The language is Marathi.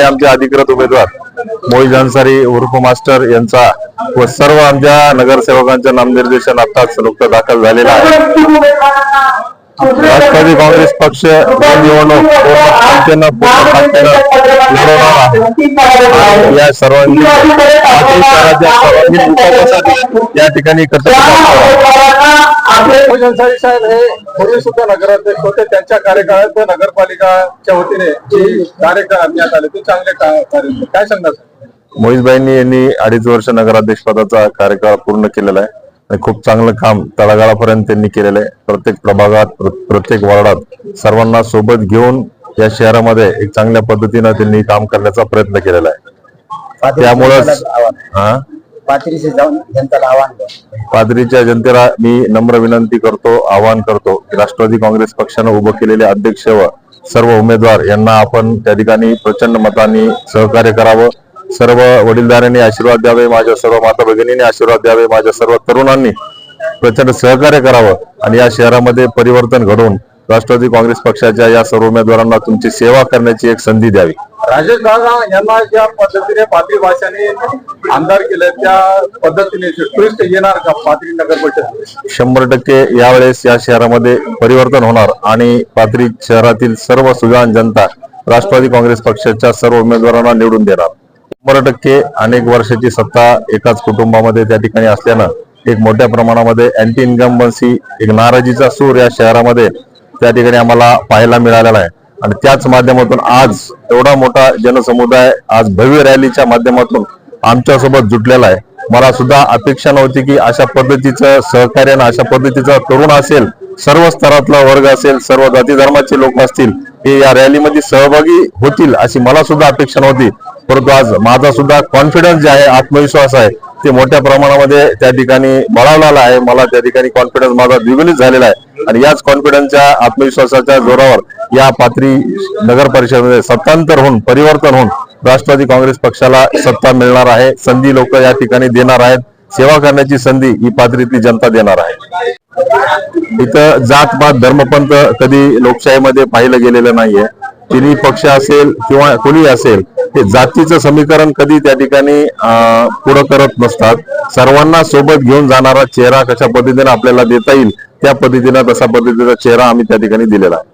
आणि आमचे अधिकृत उमेदवार मोहित अन्सारी उर्फ मास्टर यांचा व सर्व आमच्या नगरसेवकांच्या नामनिर्देशन आताच नुकतं दाखल झालेलं आहे. राष्ट्रवादी काँग्रेस पक्ष निवडणूक पूर्ण पूर्ण या सर्वांनी या ठिकाणी साहेब हे पूर्वी सुद्धा नगराध्यक्ष होते त्यांच्या कार्यकाळात नगरपालिकाच्या वतीने जे कार्य करण्यात आले ते चांगले काय सांगणार मोहितबाईंनी यांनी अडीच वर्ष नगराध्यक्ष पदाचा कार्यकाळ पूर्ण केलेला आहे. खूप चांगलं काम तळागाळापर्यंत त्यांनी केलेलं आहे. प्रत्येक प्रभागात प्र- प्रत्येक वॉर्डात सर्वांना सोबत घेऊन या शहरामध्ये एक चांगल्या पद्धतीनं त्यांनी काम करण्याचा प्रयत्न केलेला आहे. त्यामुळंच हा? पादरीच्या जनतेला मी नम्र विनंती करतो आवाहन करतो की राष्ट्रवादी काँग्रेस पक्षानं उभं केलेले अध्यक्ष व सर्व उमेदवार यांना आपण त्या ठिकाणी प्रचंड मतांनी सहकार्य करावं. सर्व वडीलधाऱ्यांनी आशीर्वाद द्यावे माझ्या सर्व माता भगिनींनी आशीर्वाद द्यावे माझ्या सर्व तरुणांनी प्रचंड सहकार्य करावं आणि या शहरामध्ये परिवर्तन घडवून राष्ट्रवादी काँग्रेस पक्षाच्या या सर्व उमेदवारांना तुमची सेवा करण्याची एक संधी द्यावी. राजेश दादा यांना ज्या पद्धतीने पाथरी भाषाने आमदार केलं त्या पद्धतीने टुरिस्ट येणार का पाथरी नगर परिषद? शंभर टक्के यावेळेस या शहरामध्ये परिवर्तन होणार आणि पाथरी शहरातील सर्व सुजाण जनता राष्ट्रवादी काँग्रेस पक्षाच्या सर्व उमेदवारांना निवडून देणार. शंभर टक्के अनेक वर्षाची सत्ता एकाच कुटुंबामध्ये त्या ठिकाणी असल्यानं एक मोठ्या प्रमाणामध्ये अँटी इन्कम्बन्सी एक नाराजीचा सूर या शहरामध्ये त्या ठिकाणी आम्हाला पाहायला मिळालेला आहे. आणि त्याच माध्यमातून आज एवढा मोठा जनसमुदाय आज भव्य रॅलीच्या माध्यमातून आमच्यासोबत जुटलेला आहे. मला सुद्धा अपेक्षा नव्हती की अशा पद्धतीचं सहकार्यानं अशा पद्धतीचा तरुण असेल सर्व स्तरातला वर्ग असेल सर्व जाती धर्माचे लोक असतील हे या रॅलीमध्ये सहभागी होतील अशी मला सुद्धा अपेक्षा नव्हती. परंतु आज माझा सुद्धा कॉन्फिडन्स जे आहे आत्मविश्वास आहे ते मोठ्या प्रमाणामध्ये त्या ठिकाणी बळावलेला आहे. मला त्या ठिकाणी कॉन्फिडन्स माझा द्विगुणित झालेला आहे. आणि याच कॉन्फिडन्सच्या आत्मविश्वासाच्या जोरावर या पात्री नगर परिषदेमध्ये सत्तांतर होऊन परिवर्तन होऊन राष्ट्रवादी काँग्रेस पक्षाला सत्ता मिळणार आहे. संधी लोक या ठिकाणी देणार आहेत. सेवा करण्याची संधी ही पाथरीतली जनता देणार आहे. इथं जात पात धर्मपंथ कधी लोकशाहीमध्ये पाहिलं गेलेलं नाहीये. तिन्ही पक्ष असेल किंवा कोणी असेल ते जातीचं समीकरण कधी त्या ठिकाणी अं, पुढं करत नसतात. सर्वांना सोबत घेऊन जाणारा चेहरा कशा पद्धतीने आपल्याला देता येईल त्या पद्धतीनं तसा पद्धतीचा चेहरा आम्ही त्या ठिकाणी दिलेला आहे.